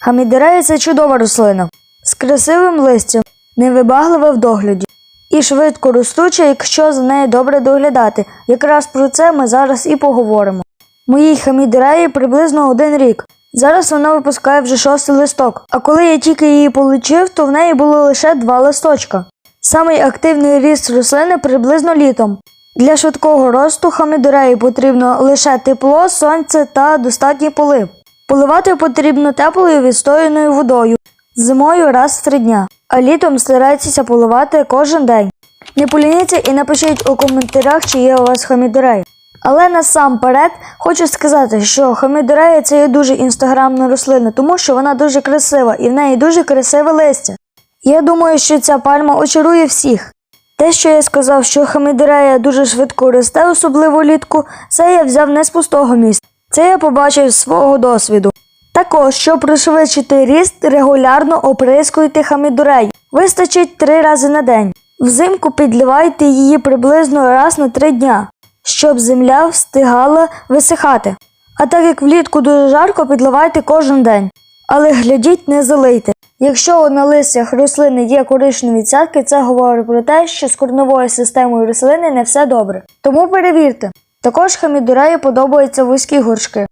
Хамідерея це чудова рослина з красивим листям, невибаглива в догляді і швидко ростуча, якщо за нею добре доглядати. Якраз про це ми зараз і поговоримо. Моїй хамідереї приблизно один рік. Зараз вона випускає вже шостий листок, а коли я тільки її получив, то в неї було лише два листочка. Самий активний ріст рослини приблизно літом. Для швидкого росту хамідореї потрібно лише тепло, сонце та достатній полив. Поливати потрібно теплою відстояною водою, зимою раз в три дня, а літом старайтеся поливати кожен день. Не полініться і напишіть у коментарях, чи є у вас хамідорея. Але насамперед хочу сказати, що хамідорея це є дуже інстаграмна рослина, тому що вона дуже красива і в неї дуже красиве листя. Я думаю, що ця пальма очарує всіх. Те, що я сказав, що хамідерея дуже швидко росте, особливо влітку, це я взяв не з пустого місця. Це я побачив з свого досвіду. Також, щоб пришвидшити ріст, регулярно оприскуйте хамідорею. Вистачить три рази на день. Взимку підливайте її приблизно раз на три дня, щоб земля встигала висихати. А так як влітку дуже жарко, підливайте кожен день. Але глядіть, не залийте. Якщо на листях рослини є коричневі цятки, це говорить про те, що з корневою системою рослини не все добре. Тому перевірте. Також хамідореї подобаються вузькі горшки.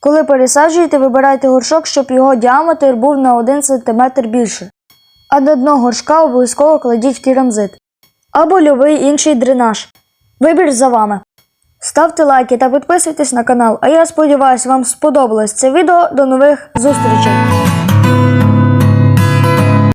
Коли пересаджуєте, вибирайте горшок, щоб його діаметр був на 1 см більше. А на дно горшка обов'язково кладіть керамзит або любий інший дренаж. Вибір за вами. Ставте лайки та підписуйтесь на канал, а я сподіваюся, вам сподобалось це відео. До нових зустрічей!